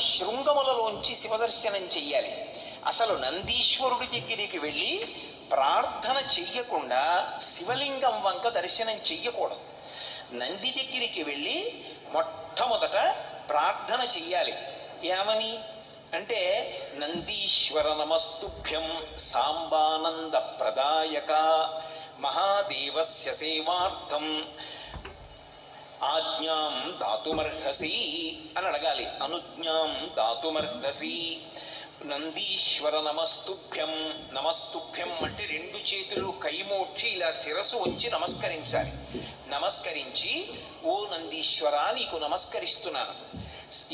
శృంగములలోంచి శివదర్శనం చెయ్యాలి. అసలు నందీశ్వరుడి దగ్గరికి వెళ్ళి ప్రార్థన చెయ్యకుండా శివలింగం వంక దర్శనం చెయ్యకూడదు. నంది దగ్గరికి వెళ్ళి మొట్టమొదట ప్రార్థన చెయ్యాలి. ఏమని? అంటే నందీశ్వర నమస్తుభ్యం సాంబానంద ప్రదాయక మహాదేవస్య సేవార్థం ఆజ్ఞాం దాతుమర్హసి అని అడగాలి. అనుజ్ఞాం దాతుమర్హసి. నందీశ్వర నమస్తుభ్యం. నమస్తుభ్యం అంటే రెండు చేతులు కైమోక్షి ఇలా శిరసు ఉంచి నమస్కరించాలి. నమస్కరించి ఓ నందీశ్వర నీకు నమస్కరిస్తున్నాను.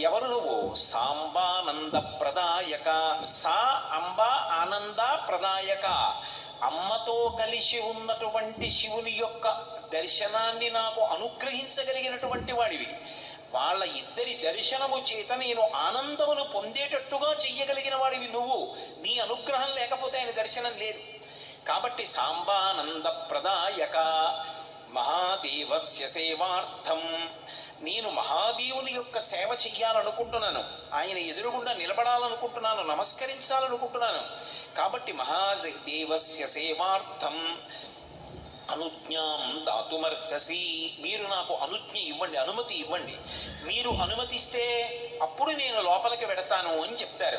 ఎవరు నువ్వు? సాంబానంద ప్రదాయక సా అంబ ఆనంద ప్రదాయక అమ్మతో కలిసి ఉన్నటువంటి శివుని యొక్క దర్శనాన్ని నాకు అనుగ్రహించగలిగినటువంటి వాడివి. వాళ్ళ ఇద్దరి దర్శనము చేత నేను ఆనందమును పొందేటట్టుగా చెయ్యగలిగిన వాడివి నువ్వు. నీ అనుగ్రహం లేకపోతే ఆయన దర్శనం లేదు. కాబట్టి సాంబానంద ప్రదాయక మహాదేవస్య సేవార్థం. నేను మహాదేవుని యొక్క సేవ చెయ్యాలనుకుంటున్నాను. ఆయన ఎదురుగుండా నిలబడాలనుకుంటున్నాను. నమస్కరించాలనుకుంటున్నాను. కాబట్టి మహాదేవస్య సేవార్థం. అనుజ్ఞాం దాతుమర్హసి. మీరు నాకు అనుజ్ఞ ఇవ్వండి అనుమతి ఇవ్వండి. మీరు అనుమతిస్తే అప్పుడు నేను లోపలికి వెడతాను అని చెప్తారు.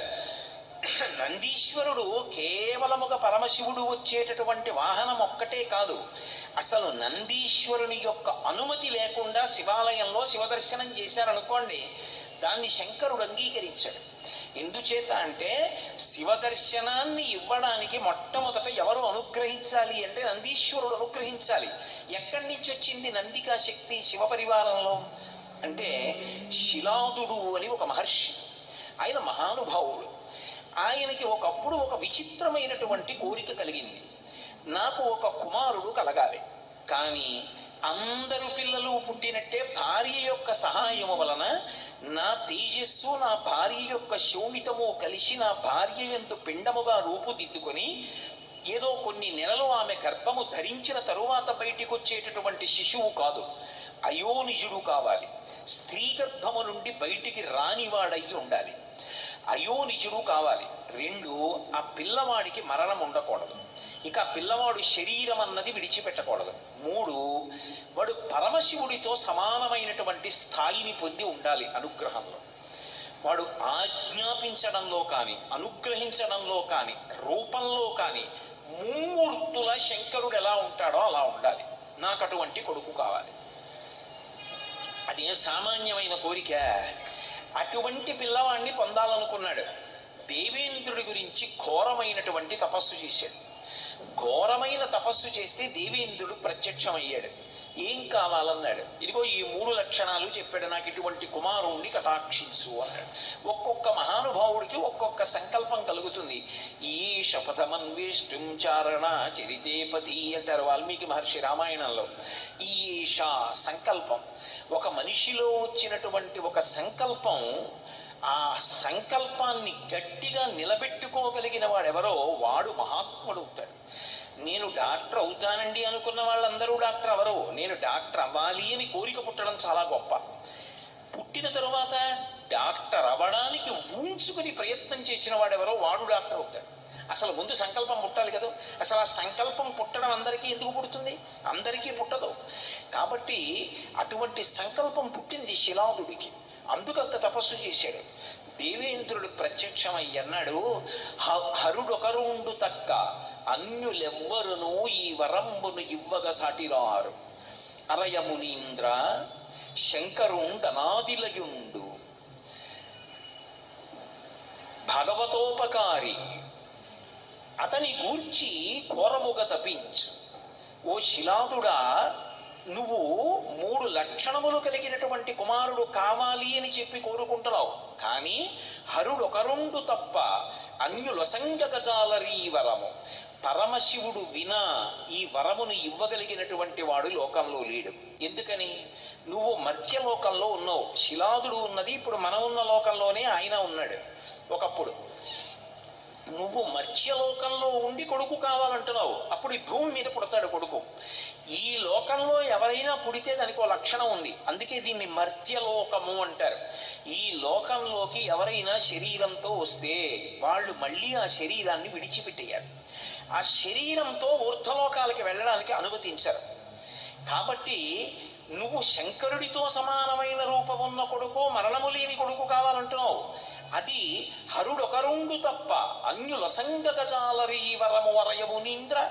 నందీశ్వరుడు కేవలముగ పరమశివుడు వచ్చేటటువంటి వాహనం ఒక్కటే కాదు. అసలు నందీశ్వరుని యొక్క అనుమతి లేకుండా శివాలయంలో శివదర్శనం చేశారనుకోండి దాన్ని శంకరుడు అంగీకరించాడు. ఎందుచేత అంటే శివదర్శనాన్ని ఇవ్వడానికి మొట్టమొదట ఎవరు అనుగ్రహించాలి అంటే నందీశ్వరుడు అనుగ్రహించాలి. ఎక్కడి నుంచి వచ్చింది నందికా శక్తి శివ పరివారంలో? అంటే శిలాదుడు అని ఒక మహర్షి ఆయన మహానుభావుడు. ఆయనకి ఒకప్పుడు ఒక విచిత్రమైనటువంటి కోరిక కలిగింది. నాకు ఒక కుమారుడు కలగాలి. కానీ అందరు పిల్లలు పుట్టినట్టే భార్య యొక్క సహాయము వలన నా తేజస్సు నా భార్య యొక్క శోణితము కలిసి నా భార్య ఎందు పిండముగా రూపుదిద్దుకొని ఏదో కొన్ని నెలలు ఆమె గర్భము ధరించిన తరువాత బయటికి వచ్చేటటువంటి శిశువు కాదు అయోనిజుడు కావాలి. స్త్రీ గర్భము నుండి బయటికి రానివాడయి ఉండాలి. అయోనిజుడు కావాలి. రెండు ఆ పిల్లవాడికి మరణం ఉండకూడదు. ఇక పిల్లవాడు శరీరం అన్నది విడిచిపెట్టకూడదు. మూడు వాడు పరమశివుడితో సమానమైనటువంటి స్థాయిని పొంది ఉండాలి అనుగ్రహంలో. వాడు ఆజ్ఞాపించడంలో కానీ అనుగ్రహించడంలో కానీ రూపంలో కానీ మూర్తుల శంకరుడు ఎలా ఉంటాడో అలా ఉండాలి. నాకు అటువంటి కొడుకు కావాలి. అదే సామాన్యమైన కోరిక. అటువంటి పిల్లవాడిని పొందాలనుకున్నాడు. దేవేంద్రుడి గురించి ఘోరమైనటువంటి తపస్సు చేశాడు. ఘోరమైన తపస్సు చేస్తే దేవేంద్రుడు ప్రత్యక్షమయ్యాడు. ఏం కావాలన్నాడు? ఇదిగో ఈ మూడు లక్షణాలు చెప్పాడు నాకు ఇటువంటి కుమారుణ్ణి కటాక్షించు అన్నాడు. ఒక్కొక్క మహానుభావుడికి ఒక్కొక్క సంకల్పం కలుగుతుంది. ఈ శపథమన్వేష్టం చారణ చరితేపతి అంటారు వాల్మీకి మహర్షి రామాయణంలో. ఈషా సంకల్పం. ఒక మనిషిలో వచ్చినటువంటి ఒక సంకల్పం ఆ సంకల్పాన్ని గట్టిగా నిలబెట్టుకోగలిగిన వాడెవరో వాడు మహాత్ముడు అవుతాడు. నేను డాక్టర్ అవుతానండి అనుకున్న వాళ్ళందరూ డాక్టర్ అవరు నేను డాక్టర్ అవ్వాలి అని కోరిక పుట్టడం చాలా గొప్ప. పుట్టిన తరువాత డాక్టర్ అవ్వడానికి ఊంచుకుని ప్రయత్నం చేసిన వాడెవరో వాడు డాక్టర్ అవుతాడు. అసలు ముందు సంకల్పం పుట్టాలి కదా? అసలు ఆ సంకల్పం పుట్టడం అందరికీ ఎందుకు పుడుతుంది? అందరికీ పుట్టదు. కాబట్టి అటువంటి సంకల్పం పుట్టింది శిలాదుడికి. అందుకంత తపస్సు చేశాడు. దేవేంద్రుడు ప్రత్యక్షమై అన్నాడు "హ- హరుడొకరుండు తక్క అన్యులెవ్వరును ఈ వరంబును ఇవ్వగ సాటిరారు అరయమునీంద్ర శంకరుండనాదిలయుండు. భగవతోపకారి అతని గూర్చి కోరముగ తపించు. ఓ శిలాదుడా నువ్వు మూడు లక్షణములు కలిగినటువంటి కుమారుడు కావాలి అని చెప్పి కోరుకుంటున్నావు. కానీ హరుడొకరుండు తప్ప అన్యులసంగజాలరీ వరము. పరమశివుడు వినా ఈ వరమును ఇవ్వగలిగినటువంటి వాడు లోకంలో లేడు. ఎందుకని? నువ్వు మర్త్యలోకంలో ఉన్నావు. శిలాదుడు ఉన్నది. ఇప్పుడు మనం ఉన్న లోకంలోనే ఆయన ఉన్నాడు. ఒకప్పుడు నువ్వు మత్స్యలోకంలో ఉండి కొడుకు కావాలంటున్నావు. అప్పుడు ఈ భూమి మీద పుడతాడు కొడుకు. ఈ లోకంలో ఎవరైనా పుడితే దానికి ఒక లక్షణం ఉంది. అందుకే దీన్ని మర్త్యలోకము అంటారు. ఈ లోకంలోకి ఎవరైనా శరీరంతో వస్తే వాళ్ళు మళ్ళీ ఆ శరీరాన్ని విడిచిపెట్టేయారు ఆ శరీరంతో ఊర్ధలోకాలకి వెళ్ళడానికి అనుమతించరు. కాబట్టి నువ్వు శంకరుడితో సమానమైన రూపమున్న కొడుకు మరణము లేని కొడుకు కావాలంటున్నావు. అది హరుడొకరుండు తప్ప అన్యులసంగక చాలరీ వరము వరయము మునీంద్ర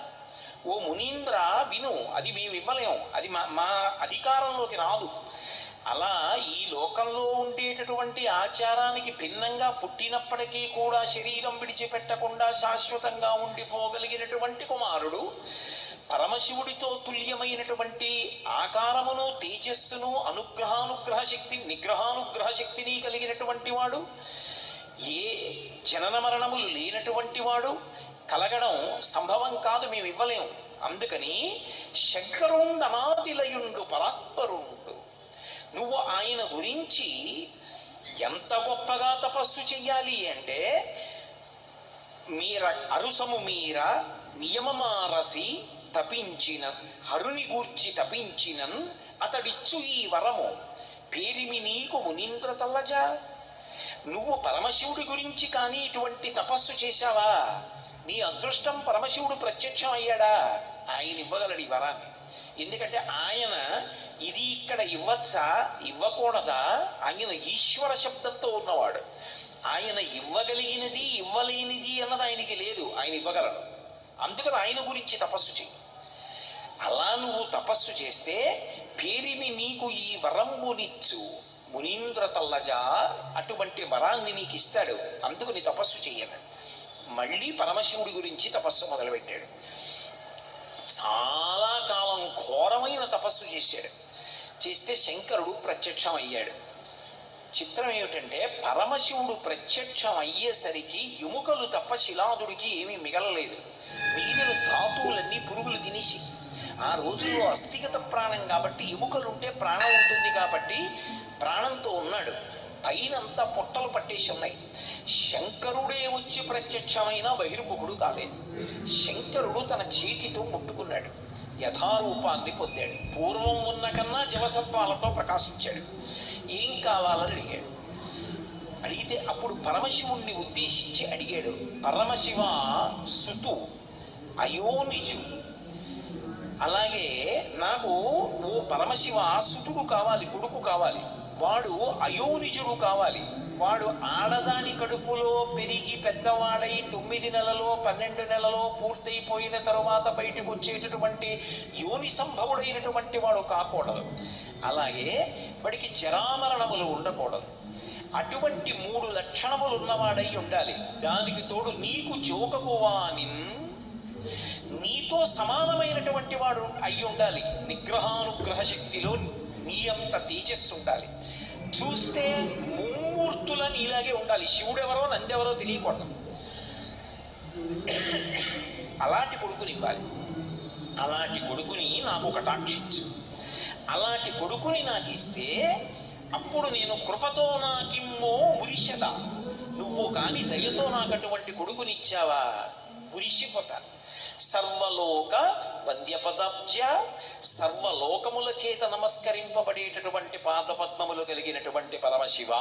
ఓ మునీంద్ర విను అది మేము ఇవ్వలేము అది మా మా అధికారంలోకి రాదు. అలా ఈ లోకంలో ఉండేటటువంటి ఆచారానికి భిన్నంగా పుట్టినప్పటికీ కూడా శరీరం విడిచిపెట్టకుండా శాశ్వతంగా ఉండిపోగలిగినటువంటి కుమారుడు పరమశివుడితో తుల్యమైనటువంటి ఆకారమును తేజస్సును అనుగ్రహానుగ్రహ శక్తి నిగ్రహానుగ్రహ శక్తిని కలిగినటువంటి వాడు ఏ జనన మరణములు లేనటువంటి వాడు? కలగడం సంభవం కాదు మేము ఇవ్వలేము. అందుకని శంకరుండనాదిలయుండు పరాత్పరుండు. నువ్వు ఆయన గురించి ఎంత గొప్పగా తపస్సు చెయ్యాలి అంటే మీర అరుసము మీర నియమమారసి తపించిన హరుని గూర్చి తపించినన్ అతడిచ్చు ఈ వరము. పేరిమి నీకు మునీంద్ర తల్లజా? నువ్వు పరమశివుడి గురించి కానీ ఇటువంటి తపస్సు చేశావా? నీ అదృష్టం పరమశివుడు ప్రత్యక్షం అయ్యాడా? ఆయన ఇవ్వగలడు ఈ వరాన్ని. ఎందుకంటే ఆయన ఇది ఇక్కడ ఇవ్వచ్చా? ఇవ్వకూడదా? ఆయన ఈశ్వర శబ్దంతో ఉన్నవాడు. ఆయన ఇవ్వగలిగినది ఇవ్వలేనిది అన్నది ఆయనకి లేదు. ఆయన ఇవ్వగలడు. అందుకని ఆయన గురించి తపస్సు చెయ్యి. అలా నువ్వు తపస్సు చేస్తే పేరిని నీకు ఈ వరంబునిచ్చు మునీంద్ర తల్లజా అటువంటి వరాన్ని నీకు ఇస్తాడు అందుకు నీ తపస్సు చేయను మళ్ళీ పరమశివుడి గురించి తపస్సు మొదలుపెట్టాడు. చాలా కాలం ఘోరమైన తపస్సు చేశాడు. చేస్తే శంకరుడు ప్రత్యక్షం అయ్యాడు చిత్రం ఏమిటంటే పరమశివుడు ప్రత్యక్షం అయ్యేసరికి ఎముకలు తప్ప శిలాదుడికి ఏమీ మిగలలేదు. మిగిలిన ధాతువులన్నీ పురుగులు తినేసి. ఆ రోజుల్లో అస్థిగత ప్రాణం కాబట్టి ఎముకలుంటే ప్రాణం ఉంటుంది కాబట్టి ప్రాణంతో ఉన్నాడు. పైనంతా పొట్టలు పట్టేసి ఉన్నాయి. శంకరుడే వచ్చి ప్రత్యక్షమైన బహిర్ముఖుడు కాలేదు శంకరుడు తన చేతితో ముట్టుకున్నాడు. యథారూపాన్ని పొందాడు. పూర్వం ఉన్న కన్నా జలసత్వాలతో ప్రకాశించాడు. ఏం కావాలని అడిగాడు. అడిగితే అప్పుడు పరమశివుణ్ణి ఉద్దేశించి అడిగాడు పరమశివ సుతు అయోనిజు అలాగే నాకు ఓ పరమశివ సుతుడు కావాలి కొడుకు కావాలి. వాడు అయోనిజుడు కావాలి. వాడు ఆడదాని కడుపులో పెరిగి పెద్దవాడై తొమ్మిది నెలలో పన్నెండు నెలలో పూర్తయిపోయిన తరువాత బయటకు వచ్చేటటువంటి యోని సంభవుడైనటువంటి వాడు కాకూడదు. అలాగే వాడికి జరామరణములు ఉండకూడదు. అటువంటి మూడు లక్షణములు ఉన్నవాడై ఉండాలి. దానికి తోడు నీకు జోకకు నీతో సమానమైనటువంటి వాడు అయి ఉండాలి నిగ్రహానుగ్రహ శక్తిలో నీ అంత తేజస్సు ఉండాలి. చూస్తే మూర్తులని ఇలాగే ఉండాలి. శివుడెవరో నందెవరో తెలియకూడదు. అలాంటి కొడుకుని ఇవ్వాలి. అలాంటి కొడుకుని నాకు కటాక్షించు. అలాంటి కొడుకుని నాకు ఇస్తే అప్పుడు నేను కృపతో నాకిమ్మో మురిషద నువ్వు కాని దయతో నాకు అటువంటి కొడుకునిచ్చావా మురిసిపోతాను. సర్వలోక వంద్యపదాబ్జ సర్వలోకముల చేత నమస్కరింపబడేటటువంటి పాదపద్మములు కలిగినటువంటి పరమశివ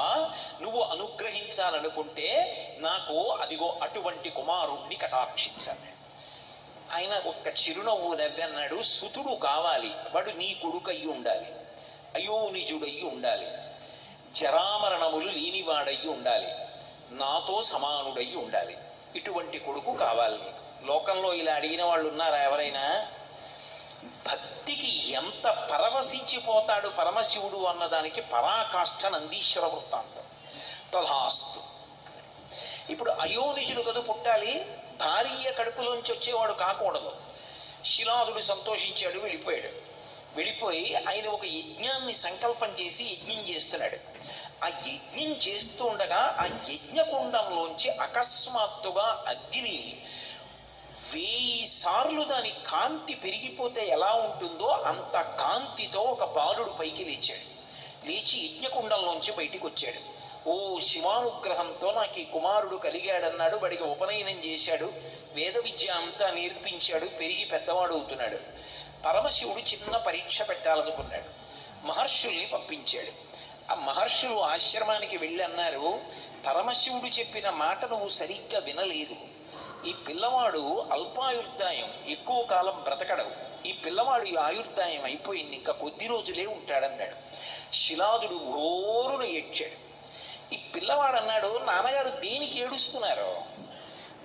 నువ్వు అనుగ్రహించాలనుకుంటే నాకు అదిగో అటువంటి కుమారుణ్ణి కటాక్షించండి. ఆయన ఒక్క చిరునవ్వు నవ్వన్నాడు సుతుడు కావాలి వాడు నీ కొడుకయ్యి ఉండాలి అయోనిజుడయ్యి ఉండాలి జరామరణములు లేనివాడయ్యి ఉండాలి నాతో సమానుడయ్యి ఉండాలి ఇటువంటి కొడుకు కావాలి నీకు. లోకంలో ఇలా అడిగిన వాళ్ళు ఉన్నారా ఎవరైనా? భక్తికి ఎంత పరవశించిపోతాడు పరమశివుడు అన్నదానికి పరాకాష్ఠ నందీశ్వర వృత్తాంతం. తథాస్తు. ఇప్పుడు అయోనిజుడు కదా పుట్టాలి భార్య కడుపులోంచి వచ్చేవాడు కాకూడదు. శిలాదుడు సంతోషించాడు వెళ్ళిపోయాడు. వెళ్ళిపోయి ఆయన ఒక యజ్ఞాన్ని సంకల్పం చేసి యజ్ఞం చేస్తున్నాడు. ఆ యజ్ఞం చేస్తుండగా ఆ ఆ యజ్ఞకుండంలోంచి అకస్మాత్తుగా అగ్ని వెయ్యి సార్లు దాని కాంతి పెరిగిపోతే ఎలా ఉంటుందో అంత కాంతితో ఒక బాలుడు పైకి లేచాడు. లేచి యజ్ఞకుండంలోంచి బయటికి వచ్చాడు ఓ శివానుగ్రహంతో నాకు ఈ కుమారుడు కలిగాడన్నాడు వాడికి ఉపనయనం చేశాడు వేద విద్య అంతా నేర్పించాడు పెరిగి పెద్దవాడు అవుతున్నాడు పరమశివుడు చిన్న పరీక్ష పెట్టాలనుకున్నాడు. మహర్షుల్ని పంపించాడు. ఆ మహర్షులు ఆశ్రమానికి వెళ్ళి అన్నారు పరమశివుడు చెప్పిన మాట నువ్వు సరిగ్గా వినలేదు. ఈ పిల్లవాడు అల్పాయుర్దాయం ఎక్కువ కాలం బ్రతకడవు ఈ పిల్లవాడు ఈ ఆయుర్దాయం అయిపోయింది ఇంకా కొద్ది రోజులే ఉంటాడన్నాడు. శిలాదుడు ఘోరును ఏడ్చాడు. ఈ పిల్లవాడు అన్నాడు నాన్నగారు దేనికి ఏడుస్తున్నారు?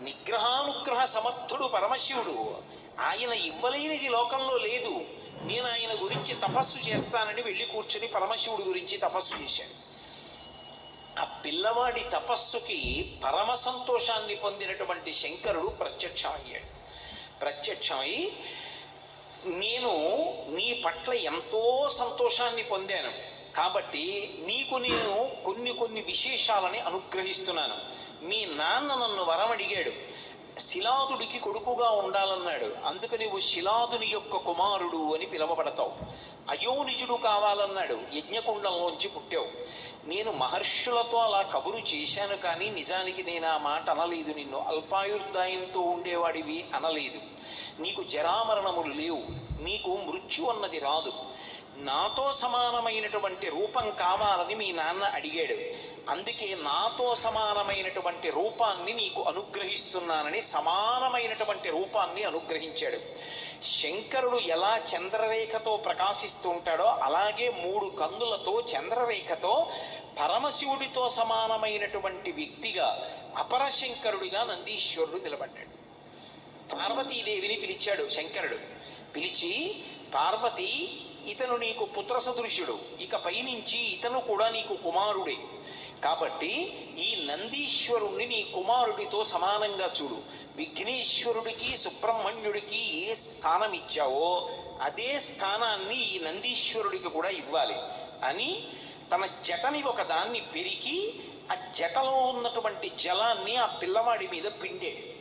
నిగ్రహానుగ్రహ సమర్థుడు పరమశివుడు. ఆయన ఇవ్వలేనిది లోకంలో లేదు. నేను ఆయన గురించి తపస్సు చేస్తానని వెళ్ళి కూర్చుని పరమశివుడి గురించి తపస్సు చేశాడు. ఆ పిల్లవాడి తపస్సుకి పరమ సంతోషాన్ని పొందినటువంటి శంకరుడు ప్రత్యక్షమయ్యాడు. ప్రత్యక్షమై నేను నీ పట్ల ఎంతో సంతోషాన్ని పొందాను. కాబట్టి నీకు నేను కొన్ని కొన్ని విశేషాలని అనుగ్రహిస్తున్నాను. మీ నాన్న నన్ను వరం అడిగాడు శిలాదుడికి కొడుకుగా ఉండాలన్నాడు. అందుకు నీవు శిలాదుని యొక్క కుమారుడు అని పిలువబడతావు. అయోనిజుడు కావాలన్నాడు. యజ్ఞకుండంలోంచి పుట్టావు. నేను మహర్షులతో అలా కబురు చేశాను కానీ నిజానికి నేను ఆ మాట అనలేదు. నిన్ను అల్పాయుర్దాయంతో ఉండేవాడివి అనలేదు. నీకు జరామరణములు లేవు. నీకు మృత్యు అన్నది రాదు. నాతో సమానమైనటువంటి రూపం కావాలని మీ నాన్న అడిగాడు. అందుకే నాతో సమానమైనటువంటి రూపాన్ని నీకు అనుగ్రహిస్తున్నానని సమానమైనటువంటి రూపాన్ని అనుగ్రహించాడు. శంకరుడు ఎలా చంద్రరేఖతో ప్రకాశిస్తూ ఉంటాడో అలాగే మూడు కందులతో చంద్రరేఖతో పరమశివుడితో సమానమైనటువంటి వ్యక్తిగా అపరశంకరుడిగా నందీశ్వరుడు నిలబడ్డాడు. పార్వతీదేవిని పిలిచాడు శంకరుడు. పిలిచి పార్వతి ఇతను నీకు పుత్ర సదృశ్యుడు ఇక పైనుంచి ఇతను కూడా నీకు కుమారుడే. కాబట్టి ఈ నందీశ్వరుణ్ణి నీ కుమారుడితో సమానంగా చూడు. విఘ్నేశ్వరుడికి సుబ్రహ్మణ్యుడికి ఏ స్థానం ఇచ్చావో అదే స్థానాన్ని ఈ నందీశ్వరుడికి కూడా ఇవ్వాలి. అని తన జటని ఒక దాన్ని పెరికి ఆ జటలో ఉన్నటువంటి జలాన్ని ఆ పిల్లవాడి మీద పిండే.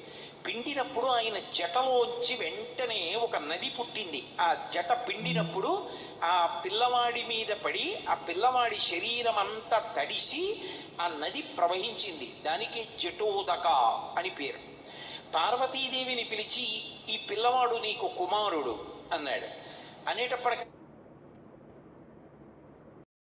పిండినప్పుడు ఆయన జటలోంచి వెంటనే ఒక నది పుట్టింది. ఆ జట పిండినప్పుడు ఆ పిల్లవాడి మీద పడి ఆ పిల్లవాడి శరీరం అంతా తడిసి ఆ నది ప్రవహించింది. దానికి జటోదక అని పేరు. పార్వతీదేవిని పిలిచి ఈ పిల్లవాడు నీకు కుమారుడు అన్నాడు. అనేటప్పటికీ